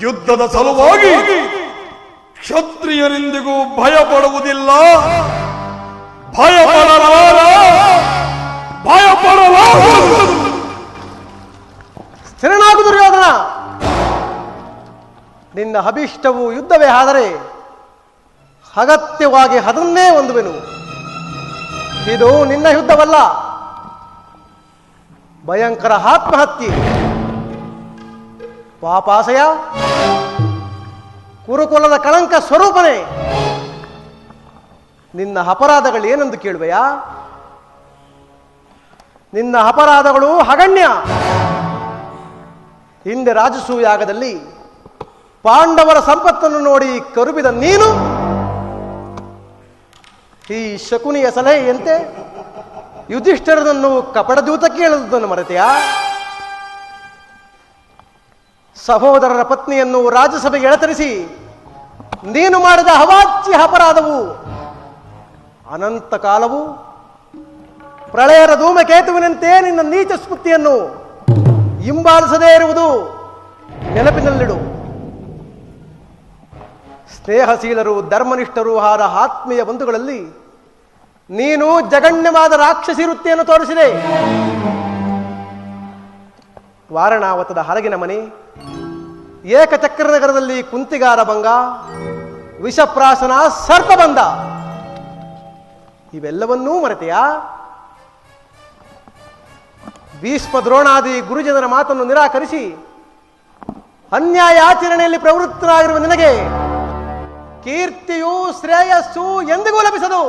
ಯುದ್ಧದ ಸಲುವಾಗಿ ಕ್ಷತ್ರಿಯರಿಂದಿಗೂ ಭಯ ಪಡುವುದಿಲ್ಲ ಭಯ ಪಡಲಾರ ಭಯ ಪಡಲಾರದು ನಿನ್ನ ಅಭಿಷ್ಟವು ಯುದ್ಧವೇ ಆದರೆ ಅಗತ್ಯವಾಗಿ ಅದನ್ನೇ ಹೊಂದುವೆನು. ಇದು ನಿನ್ನ ಯುದ್ಧವಲ್ಲ. ಭಯಂಕರ ಆತ್ಮಹತ್ಯೆ. ಪಾಪಾಸಯ? ಕುರುಕುಲದ ಕಳಂಕ ಸ್ವರೂಪನೇ. ನಿನ್ನ ಅಪರಾಧಗಳು ಏನೆಂದು ಕೇಳುವೆಯಾ? ನಿನ್ನ ಅಪರಾಧಗಳು ಹಗಣ್ಯ. ಹಿಂದೆ ರಾಜಸೂಯಾಗದಲ್ಲಿ ಪಾಂಡವರ ಸಂಪತ್ತನ್ನು ನೋಡಿ ಕರುಬಿದ ನೀನು. ಈ ಶಕುನಿಯ ಸಲಹೆಯಂತೆ ಯುಧಿಷ್ಠರನನ್ನು ಕಪಡದೂತಕ್ಕೆ ಹೇಳುವುದನ್ನು ಮರೆತೆಯಾ? ಸಹೋದರರ ಪತ್ನಿಯನ್ನು ರಾಜ್ಯಸಭೆಗೆ ಎಳತರಿಸಿ, ನೀನು ಮಾಡಿದ ಅವಾಚ್ಯ ಅಪರಾಧವು ಅನಂತ ಕಾಲವು ಪ್ರಳಯರ ಧೂಮಕೇತುವಿನಂತೆ ನಿನ್ನ ನೀಚ ಸ್ಮೃತಿಯನ್ನು ಹಿಂಬಾಲಿಸದೇ ಇರುವುದು ನೆನಪಿನಲ್ಲಿಡು. ಸ್ನೇಹಶೀಲರು, ಧರ್ಮನಿಷ್ಠರು ಹಾರ ಆತ್ಮೀಯ ಬಂಧುಗಳಲ್ಲಿ ನೀನು ಜಗಣ್ಯವಾದ ರಾಕ್ಷಸಿ ವೃತ್ತಿಯನ್ನು ತೋರಿಸಿದೆ. ವಾರಣಾವತದ ಹರಗಿನ ಮನೆ ಏಕಚಕ್ರ ನಗರದಲ್ಲಿ ಕುಂತಿಗಾರ ಭಂಗ ಸರ್ಪ ಬಂದ ಇವೆಲ್ಲವನ್ನೂ ಮರೆತೆಯಾ? ಭೀಷ್ಮ ದ್ರೋಣಾದಿ ಗುರುಜನರ ಮಾತನ್ನು ನಿರಾಕರಿಸಿ ಅನ್ಯಾಯ ಆಚರಣೆಯಲ್ಲಿ ಪ್ರವೃತ್ತರಾಗಿರುವ ನಿನಗೆ ಕೀರ್ತಿಯು ಶ್ರೇಯಸ್ಸು ಎಂದಿಗೂ ಲಭಿಸದು.